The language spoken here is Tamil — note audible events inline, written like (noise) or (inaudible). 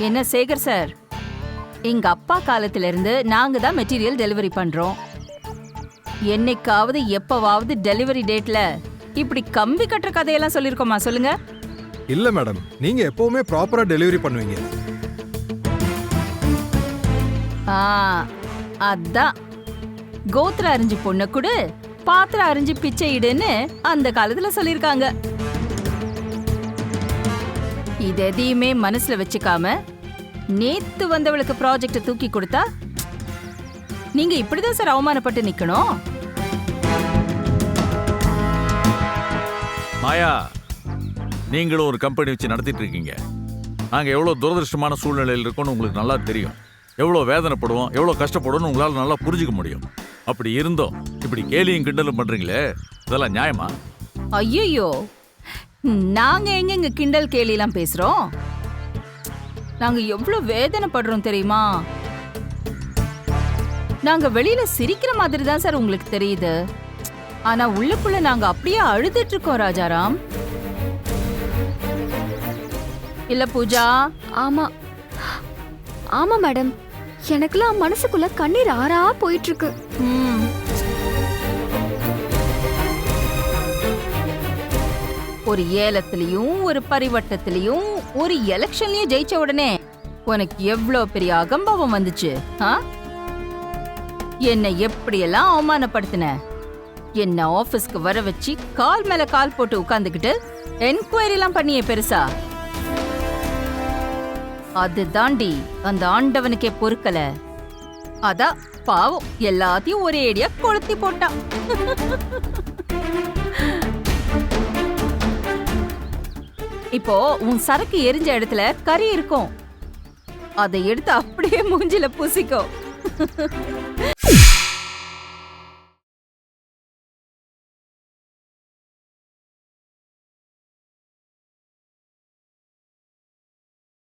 என்ன சேகர் சார்? எங்க அப்பா காலத்துல இருந்து நாங்க தான் மெட்டீரியல் டெலிவரி பண்றோம். என்னைக்காவது எப்பவாவது டெலிவரி டேட்ல இப்படி கம்பி கட்டுற கதையெல்லாம் சொல்லிருக்கோமா? சொல்லுங்க. இல்ல மேடம். நீங்க எப்பவுமே ப்ராப்பரா டெலிவரி பண்ணுவீங்க. ஆ அதான். கோத்திர அரிஞ்சு பொண்ணு கொடு பாத்திரம் அரிஞ்சு பிச்சை இடுன்னு அந்த காலத்துல சொல்லிருக்காங்க. இது எதையுமே மனசுல வச்சுக்காம நேத்து வந்தவளுக்கு ப்ராஜெக்ட் தூக்கி கொடுத்தா நீங்க இப்படிதான் சார் அவமானப்பட்டு நிக்கணும்? மாயா நீங்களும் ஒரு கம்பெனி வச்சு நடத்திட்டு இருக்கீங்க. நாங்கள் எவ்வளோ துரதிருஷ்டமான சூழ்நிலையில் இருக்கோம்னு உங்களுக்கு நல்லா தெரியும். எவ்வளோ வேதனைப்படுவோம் எவ்வளோ கஷ்டப்படுவோம்னு உங்களால் நல்லா புரிஞ்சுக்க முடியும். அப்படி இருந்தோம் இப்படி கேலியும் கிண்டலும் பண்ணுறீங்களே இதெல்லாம் நியாயமா? ஐயோ நாங்க எங்கெங்க கிண்டல் கேலிலாம் பேசுறோம்? நாங்க எவ்வளவு வேதனைப்படுறோம் தெரியுமா? நாங்க வெளியில சிரிக்கிற மாதிரி தான் சார் உங்களுக்கு தெரியுது. ஆனா உள்ளுக்குள்ள நாங்க அப்படியே அழுதுட்டு இருக்கோம் ராஜாராம். இல்ல பூஜா? ஆமா. ஆமா மேடம். எனக்கெல்லாம் மனசுக்குள்ள கண்ணீர் ஆறா போயிட்டு இருக்கு ஒரு ஏலத்திலையும் ஒரு பரிவட்டத்திலையும் ஒரு எலெக்ஷன்லயும் ஜெயிச்ச உடனே உனக்கு எவ்வளவு பெரிய அகம்பாவம் வந்துச்சு ஆ? என்னை எப்படியெல்லாம் அவமானப்படுத்தின? என்ன ஆபீஸ்க்கு வர வச்சு கால் மேல கால் போட்டு உட்கார்ந்துகிட்டு என்கொயரி எல்லாம் பண்ணியே பெருசா? அது தாண்டி அந்த ஆண்டவனுக்கே பொறுக்கல. அதான் பாவம் எல்லாத்தையும் ஒரே அடியா கொளுத்தி போட்டான். (laughs) இப்போ உன் சரக்கு எரிஞ்ச இடத்துல கறி இருக்கும். அதை எடுத்து அப்படியே மூஞ்சில பூசிக்கோ. (laughs)